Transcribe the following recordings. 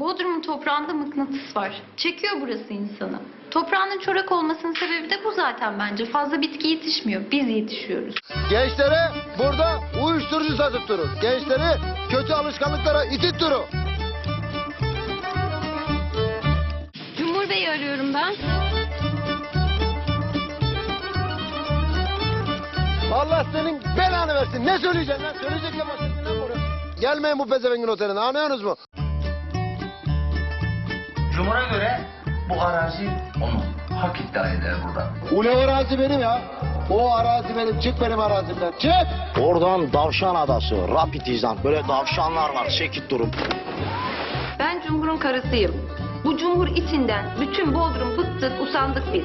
Bodrum'un toprağında mıknatıs var. Çekiyor burası insanı. Toprağının çorak olmasının sebebi de bu zaten bence. Fazla bitki yetişmiyor. Biz yetişiyoruz. Gençlere burada uyuşturucu satıp durun. Gençleri kötü alışkanlıklara itip durun. Cumhur Bey'i arıyorum ben. Allah senin belanı versin. Ne söyleyeceksin lan? Söyleyecek ne başkasın lan bunu? Gelmeyin bu pezevengin oteline anlıyorsunuz mu? Cumhur'a göre bu arazi onun. Hak iddia eder burada. Ule arazi benim ya. O arazi benim. Çık benim arazimden. Çık. Oradan Davşan Adası, Rapidizan böyle davşanlar var çekit durup. Ben Cumhur'un karısıyım. Bu Cumhur içinden bütün Bodrum bıktık, usandık biz.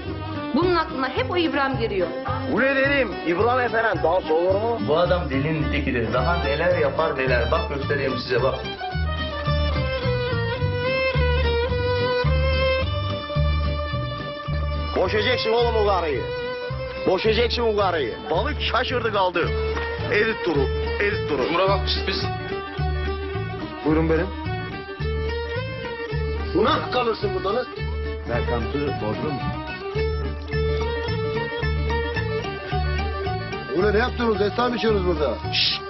Bunun aklına hep o İbrahim giriyor. Bu ne dedim? İbrahim Efendi dans olur mu? Bu adam delinin tekidir. Daha neler yapar neler. Bak göstereyim size bak. Boşayacaksın oğlum o karıyı. O karıyı. Balık şaşırdı kaldı. Erit duru, erit duru. Cumhur'a bakmışız biz. Buyurun benim. Buna kalırsın burada lan. To Bodrum. Ule ne yaptınız? Esnaf mı içiyoruz burada? Şşş.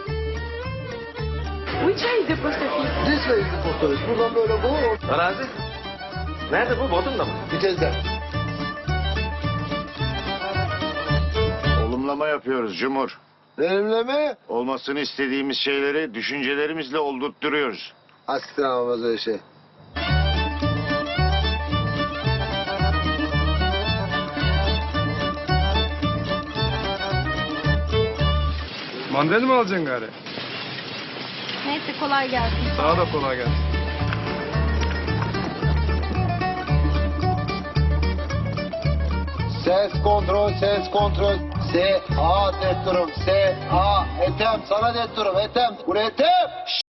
Which way is the post office? This way is the post office. Buradan böyle bu. Arazi. Nerede bu? Bodrum'da mı? Vitezde. Olumlama yapıyoruz Cumhur. Benimle mi? Olmasını istediğimiz şeyleri düşüncelerimizle oldurtturuyoruz. Asla olmaz öyle şey. Mandal mi alacaksın gari? Neyse kolay gelsin. Daha da kolay gelsin. Ses kontrol, ses kontrol. S, A, det durum. S, A, etem. Sana det durum, etem. Buraya etem.